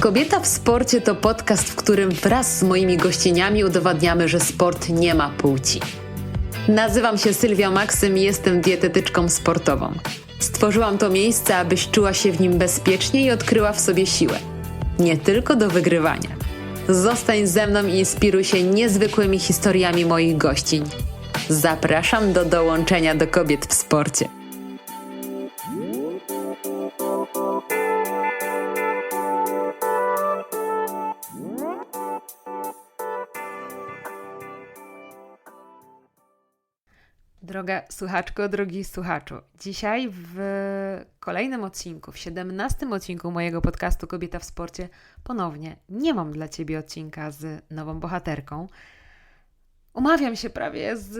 Kobieta w sporcie to podcast, w którym wraz z moimi gościniami udowadniamy, że sport nie ma płci. Nazywam się Sylwia Maksym i jestem dietetyczką sportową. Stworzyłam to miejsce, abyś czuła się w nim bezpiecznie i odkryła w sobie siłę. Nie tylko do wygrywania. Zostań ze mną i inspiruj się niezwykłymi historiami moich gościń. Zapraszam do dołączenia do kobiet w sporcie. Słuchaczko, drogi słuchaczu, dzisiaj w kolejnym odcinku, w 17 odcinku mojego podcastu Kobieta w Sporcie, ponownie nie mam dla Ciebie odcinka z nową bohaterką. Umawiam się prawie z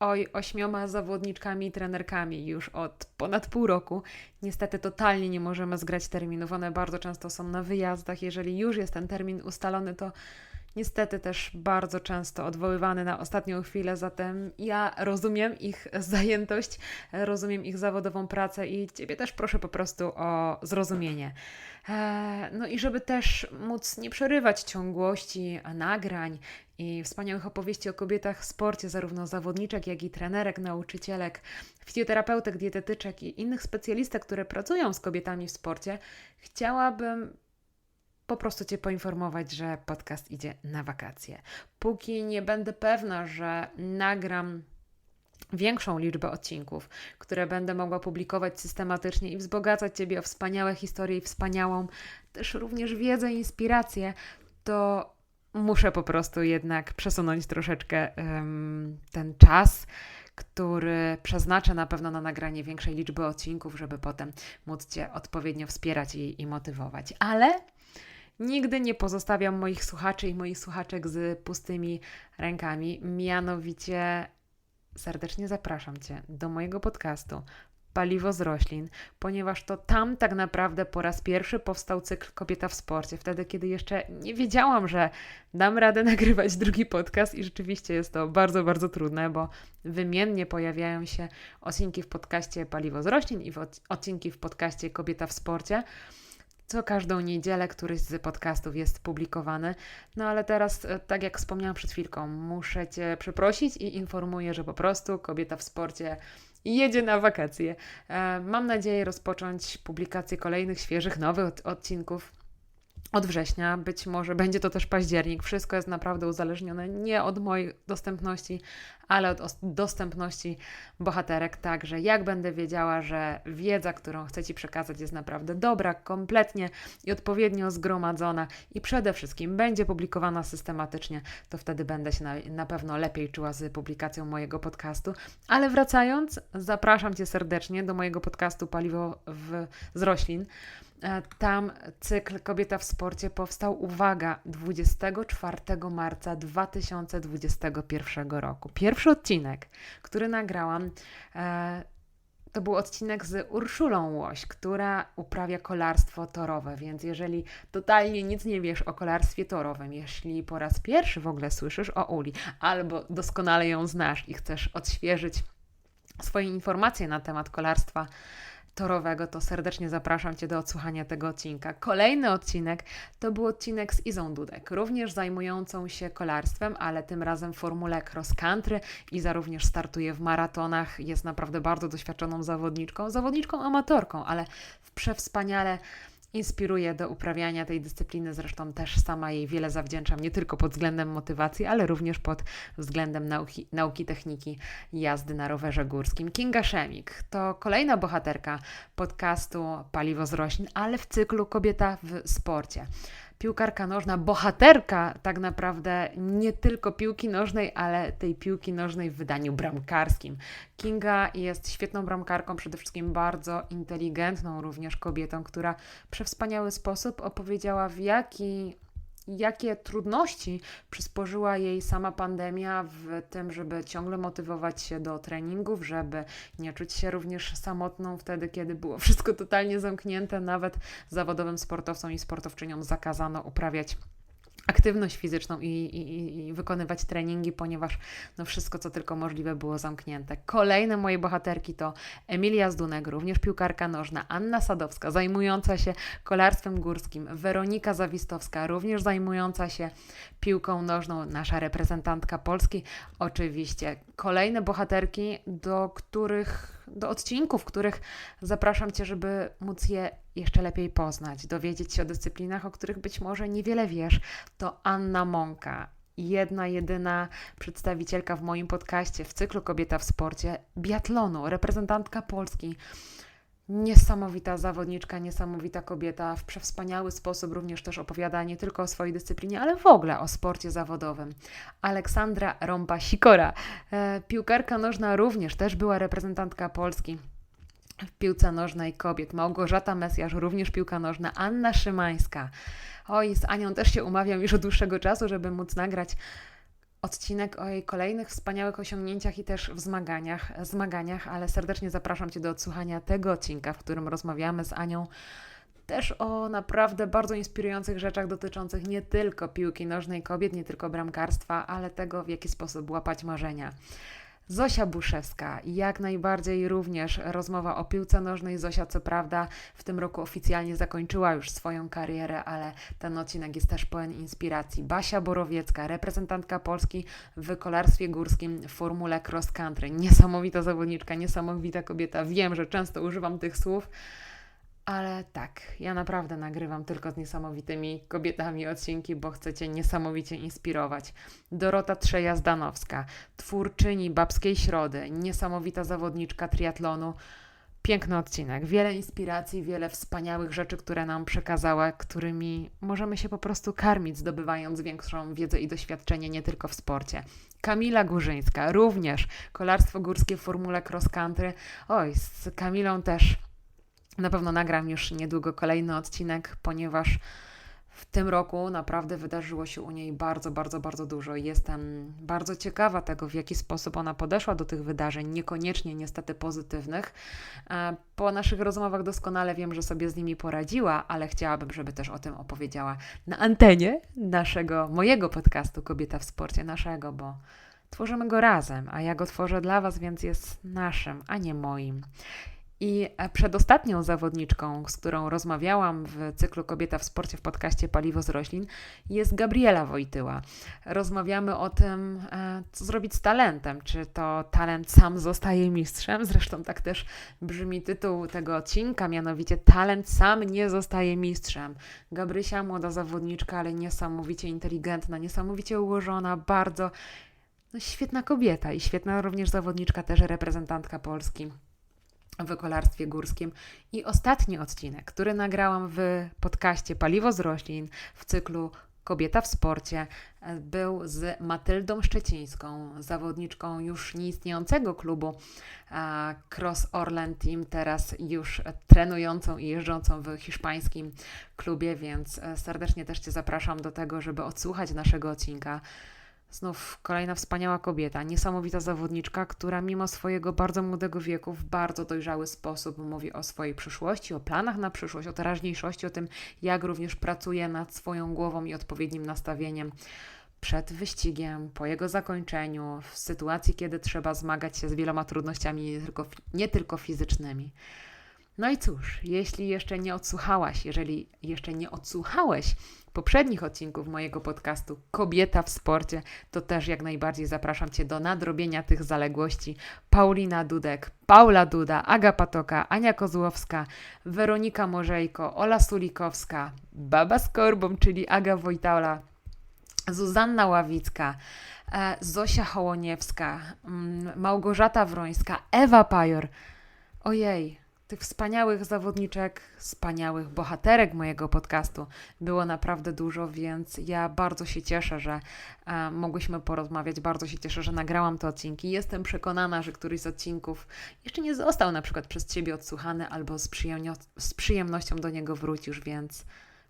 oj, ośmioma zawodniczkami i trenerkami już od ponad pół roku. Niestety totalnie nie możemy zgrać terminów, one bardzo często są na wyjazdach. Jeżeli już jest ten termin ustalony, to niestety też bardzo często odwoływany na ostatnią chwilę, zatem ja rozumiem ich zajętość, rozumiem ich zawodową pracę i Ciebie też proszę po prostu o zrozumienie. E, no i żeby też móc nie przerywać ciągłości nagrań i wspaniałych opowieści o kobietach w sporcie, zarówno zawodniczek, jak i trenerek, nauczycielek, fizjoterapeutek, dietetyczek i innych specjalistek, które pracują z kobietami w sporcie, chciałabym po prostu Cię poinformować, że podcast idzie na wakacje. Póki nie będę pewna, że nagram większą liczbę odcinków, które będę mogła publikować systematycznie i wzbogacać Ciebie o wspaniałe historie i wspaniałą też również wiedzę i inspirację, to muszę po prostu jednak przesunąć troszeczkę um, ten czas który przeznaczę na pewno na nagranie większej liczby odcinków, żeby potem móc Cię odpowiednio wspierać i, i motywować. Ale Nigdy nie pozostawiam moich słuchaczy i moich słuchaczek z pustymi rękami. Mianowicie serdecznie zapraszam Cię do mojego podcastu Paliwo z roślin, ponieważ to tam tak naprawdę po raz pierwszy powstał cykl Kobieta w sporcie. Wtedy, kiedy jeszcze nie wiedziałam, że dam radę nagrywać drugi podcast, i rzeczywiście jest to bardzo, bardzo trudne, bo wymiennie pojawiają się odcinki w podcaście Paliwo z roślin i odcinki w podcaście Kobieta w sporcie co każdą niedzielę któryś z podcastów jest publikowany. No ale teraz, e, tak jak wspomniałam przed chwilką, muszę Cię przeprosić i informuję, że po prostu kobieta w sporcie jedzie na wakacje. E, mam nadzieję rozpocząć publikację kolejnych świeżych, nowych odcinków od września, być może będzie to też październik. Wszystko jest naprawdę uzależnione nie od mojej dostępności, ale od dostępności bohaterek. Także jak będę wiedziała, że wiedza, którą chcę Ci przekazać, jest naprawdę dobra, kompletnie i odpowiednio zgromadzona i przede wszystkim będzie publikowana systematycznie, to wtedy będę się na, na pewno lepiej czuła z publikacją mojego podcastu. Ale wracając, zapraszam Cię serdecznie do mojego podcastu Paliwo w, z roślin. E, tam cykl Kobieta w sporcie powstał, uwaga, 24 marca 2021 roku. Pierwszy odcinek, który nagrałam, e, to był odcinek z Urszulą Łoś, która uprawia kolarstwo torowe, więc jeżeli totalnie nic nie wiesz o kolarstwie torowym, jeśli po raz pierwszy w ogóle słyszysz o Uli, albo doskonale ją znasz i chcesz odświeżyć swoje informacje na temat kolarstwa torowego, to serdecznie zapraszam Cię do odsłuchania tego odcinka. Kolejny odcinek to był odcinek z Izą Dudek, również zajmującą się kolarstwem, ale tym razem w formule cross country. Iza również startuje w maratonach, jest naprawdę bardzo doświadczoną zawodniczką, zawodniczką amatorką, ale w przewspaniale inspiruje do uprawiania tej dyscypliny. Zresztą też sama jej wiele zawdzięczam, nie tylko pod względem motywacji, ale również pod względem nauki, nauki techniki jazdy na rowerze górskim. Kinga Szemik to kolejna bohaterka podcastu Paliwo z roślin, ale w cyklu Kobieta w sporcie piłkarka nożna, bohaterka tak naprawdę nie tylko piłki nożnej, ale tej piłki nożnej w wydaniu bramkarskim. Kinga jest świetną bramkarką, przede wszystkim bardzo inteligentną również kobietą, która w wspaniały sposób opowiedziała, w jaki jakie trudności przysporzyła jej sama pandemia w tym, żeby ciągle motywować się do treningów, żeby nie czuć się również samotną wtedy, kiedy było wszystko totalnie zamknięte, nawet zawodowym sportowcom i sportowczyniom zakazano uprawiać aktywność fizyczną i, i, i, wykonywać treningi, ponieważ no wszystko, co tylko możliwe, było zamknięte. Kolejne moje bohaterki to Emilia Zdunek, również piłkarka nożna, Anna Sadowska, zajmująca się kolarstwem górskim, Weronika Zawistowska, również zajmująca się piłką nożną, nasza reprezentantka Polski, oczywiście. Kolejne bohaterki, do których, do odcinków, których zapraszam Cię, żeby móc je jeszcze lepiej poznać, dowiedzieć się o dyscyplinach, o których być może niewiele wiesz, to Anna Mąka. Jedna, jedyna przedstawicielka w moim podcaście w cyklu Kobieta w sporcie biatlonu, reprezentantka Polski. Niesamowita zawodniczka, niesamowita kobieta, w przewspaniały sposób również też opowiada nie tylko o swojej dyscyplinie, ale w ogóle o sporcie zawodowym. Aleksandra Rąba-Sikora, e, piłkarka nożna również, też była reprezentantka Polski w piłce nożnej kobiet. Małgorzata Mesjasz, również piłka nożna. Anna Szymańska. Oj, z Anią też się umawiam już od dłuższego czasu, żeby móc nagrać odcinek o jej kolejnych wspaniałych osiągnięciach i też w zmaganiach, zmaganiach, ale serdecznie zapraszam Cię do odsłuchania tego odcinka, w którym rozmawiamy z Anią też o naprawdę bardzo inspirujących rzeczach dotyczących nie tylko piłki nożnej kobiet, nie tylko bramkarstwa, ale tego, w jaki sposób łapać marzenia. Zosia Buszewska, jak najbardziej również rozmowa o piłce nożnej. Zosia, co prawda, w tym roku oficjalnie zakończyła już swoją karierę, ale ten odcinek jest też pełen inspiracji. Basia Borowiecka, reprezentantka Polski w kolarstwie górskim w formule cross country. Niesamowita zawodniczka, niesamowita kobieta. Wiem, że często używam tych słów, ale tak, ja naprawdę nagrywam tylko z niesamowitymi kobietami odcinki, bo chcecie niesamowicie inspirować. Dorota Trzeja-Zdanowska, twórczyni Babskiej Środy, niesamowita zawodniczka triatlonu. Piękny odcinek, wiele inspiracji, wiele wspaniałych rzeczy, które nam przekazała, którymi możemy się po prostu karmić, zdobywając większą wiedzę i doświadczenie nie tylko w sporcie. Kamila Górzyńska, również kolarstwo górskie w formule cross country. Oj, z Kamilą też na pewno nagram już niedługo kolejny odcinek, ponieważ w tym roku naprawdę wydarzyło się u niej bardzo, bardzo, bardzo dużo. Jestem bardzo ciekawa tego, w jaki sposób ona podeszła do tych wydarzeń, niekoniecznie niestety pozytywnych. E, po naszych rozmowach doskonale wiem, że sobie z nimi poradziła, ale chciałabym, żeby też o tym opowiedziała na antenie naszego, mojego podcastu Kobieta w Sporcie, naszego, bo tworzymy go razem, a ja go tworzę dla Was, więc jest naszym, a nie moim. I e, przedostatnią zawodniczką, z którą rozmawiałam w cyklu Kobieta w sporcie w podcaście Paliwo z roślin, jest Gabriela Wojtyła. Rozmawiamy o tym, e, co zrobić z talentem. Czy to talent sam zostaje mistrzem? Zresztą tak też brzmi tytuł tego odcinka, mianowicie Talent sam nie zostaje mistrzem. Gabrysia, młoda zawodniczka, ale niesamowicie inteligentna, niesamowicie ułożona, bardzo no, świetna kobieta i świetna również zawodniczka, też reprezentantka Polski w kolarstwie górskim. I ostatni odcinek, który nagrałam w podcaście Paliwo z roślin w cyklu Kobieta w sporcie, był z Matyldą Szczecińską, zawodniczką już nieistniejącego klubu Cross Orlen Team, teraz już trenującą i jeżdżącą w hiszpańskim klubie, więc serdecznie też Cię zapraszam do tego, żeby odsłuchać naszego odcinka. Znów kolejna wspaniała kobieta, niesamowita zawodniczka, która mimo swojego bardzo młodego wieku w bardzo dojrzały sposób mówi o swojej przyszłości, o planach na przyszłość, o teraźniejszości, o tym, jak również pracuje nad swoją głową i odpowiednim nastawieniem przed wyścigiem, po jego zakończeniu, w sytuacji, kiedy trzeba zmagać się z wieloma trudnościami, nie tylko, nie tylko fizycznymi. No i cóż, jeśli jeszcze nie odsłuchałaś, jeżeli jeszcze nie odsłuchałeś poprzednich odcinków mojego podcastu Kobieta w sporcie, to też jak najbardziej zapraszam Cię do nadrobienia tych zaległości. Paulina Dudek, Paula Duda, Aga Patoka, Ania Kozłowska, Weronika Morzejko, Ola Sulikowska, Baba Skorbą, czyli Aga Wojtala, Zuzanna Ławicka, e, Zosia Hołoniewska, mm, Małgorzata Wrońska, Ewa Pajor. Ojej, tych wspaniałych zawodniczek, wspaniałych bohaterek mojego podcastu było naprawdę dużo, więc ja bardzo się cieszę, że e, mogłyśmy porozmawiać. Bardzo się cieszę, że nagrałam te odcinki. Jestem przekonana, że któryś z odcinków jeszcze nie został na przykład przez Ciebie odsłuchany albo z, przyjemno- z przyjemnością do niego wrócisz, więc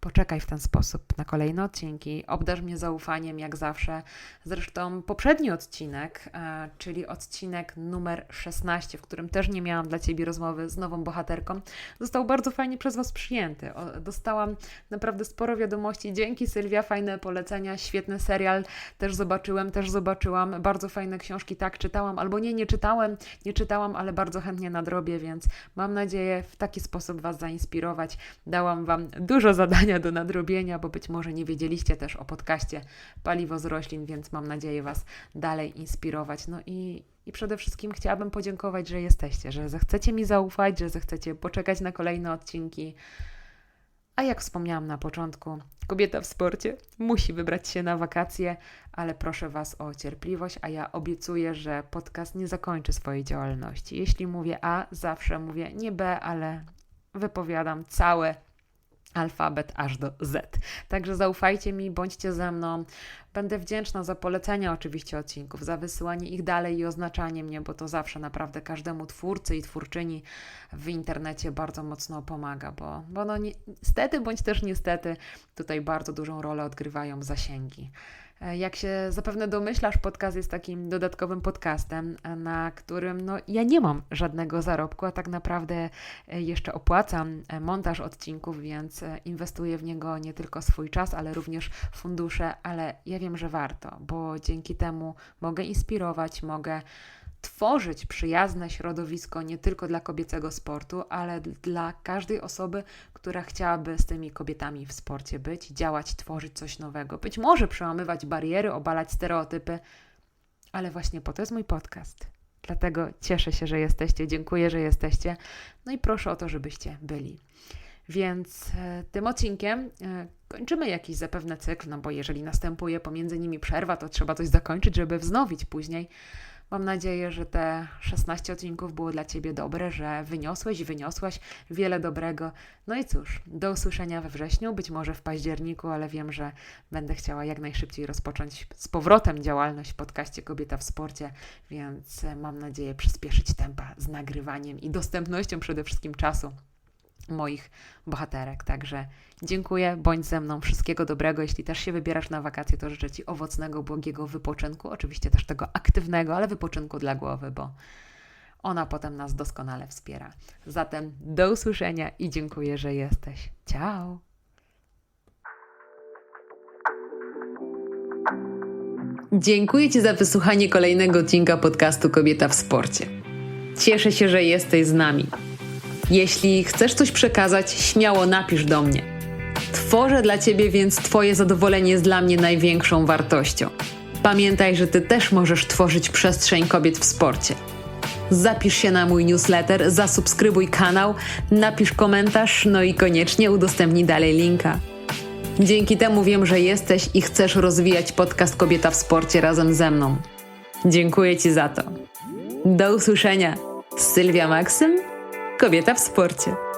poczekaj w ten sposób na kolejne odcinki. Obdarz mnie zaufaniem, jak zawsze. Zresztą poprzedni odcinek, e, czyli odcinek numer 16, w którym też nie miałam dla Ciebie rozmowy z nową bohaterką, został bardzo fajnie przez Was przyjęty. Dostałam naprawdę sporo wiadomości. Dzięki Sylwia, fajne polecenia, świetny serial też zobaczyłem, też zobaczyłam. Bardzo fajne książki, tak, czytałam, albo nie, nie czytałem, nie czytałam, ale bardzo chętnie nadrobię, więc mam nadzieję w taki sposób Was zainspirować. Dałam Wam dużo do nadrobienia, bo być może nie wiedzieliście też o podcaście Paliwo z roślin, więc mam nadzieję Was dalej inspirować. No i, i przede wszystkim chciałabym podziękować, że jesteście, że zechcecie mi zaufać, że zechcecie poczekać na kolejne odcinki. A jak wspomniałam na początku, kobieta w sporcie musi wybrać się na wakacje, ale proszę Was o cierpliwość, a ja obiecuję, że podcast nie zakończy swojej działalności. Jeśli mówię A, zawsze mówię nie B, ale wypowiadam całe alfabet aż do Z. Także zaufajcie mi, bądźcie ze mną. Będę wdzięczna za polecenia oczywiście odcinków, za wysyłanie ich dalej i oznaczanie mnie, bo to zawsze naprawdę każdemu twórcy i twórczyni w internecie bardzo mocno pomaga, bo, bo no niestety bądź też niestety tutaj bardzo dużą rolę odgrywają zasięgi. Jak się zapewne domyślasz, podcast jest takim dodatkowym podcastem, na którym no, ja nie mam żadnego zarobku, a tak naprawdę jeszcze opłacam montaż odcinków, więc inwestuję w niego nie tylko swój czas, ale również fundusze, ale ja wiem, że warto, bo dzięki temu mogę inspirować, mogę tworzyć przyjazne środowisko nie tylko dla kobiecego sportu, ale dla każdej osoby, która chciałaby z tymi kobietami w sporcie być, działać, tworzyć coś nowego. Być może przełamywać bariery, obalać stereotypy, ale właśnie po to jest mój podcast. Dlatego cieszę się, że jesteście, dziękuję, że jesteście. No i proszę o to, żebyście byli. Więc e, tym odcinkiem e, kończymy jakiś zapewne cykl, no bo jeżeli następuje pomiędzy nimi przerwa, to trzeba coś zakończyć, żeby wznowić później. Mam nadzieję, że te 16 odcinków było dla Ciebie dobre, że wyniosłeś i wyniosłaś wiele dobrego. No i cóż, do usłyszenia we wrześniu, być może w październiku, ale wiem, że będę chciała jak najszybciej rozpocząć z powrotem działalność w podcaście Kobieta w Sporcie, więc mam nadzieję przyspieszyć tempa z nagrywaniem i dostępnością przede wszystkim czasu moich bohaterek. Także dziękuję, bądź ze mną, wszystkiego dobrego. Jeśli też się wybierasz na wakacje, to życzę Ci owocnego, błogiego wypoczynku, oczywiście też tego aktywnego, ale wypoczynku dla głowy, bo ona potem nas doskonale wspiera. Zatem do usłyszenia i dziękuję, że jesteś. Ciao! Dziękuję Ci za wysłuchanie kolejnego odcinka podcastu Kobieta w Sporcie. Cieszę się, że jesteś z nami. Jeśli chcesz coś przekazać, śmiało napisz do mnie. Tworzę dla Ciebie, więc Twoje zadowolenie jest dla mnie największą wartością. Pamiętaj, że Ty też możesz tworzyć przestrzeń kobiet w sporcie. Zapisz się na mój newsletter, zasubskrybuj kanał, napisz komentarz, no i koniecznie udostępnij dalej linka. Dzięki temu wiem, że jesteś i chcesz rozwijać podcast Kobieta w Sporcie razem ze mną. Dziękuję Ci za to. Do usłyszenia. Sylwia Maksym Kobieta w sporcie.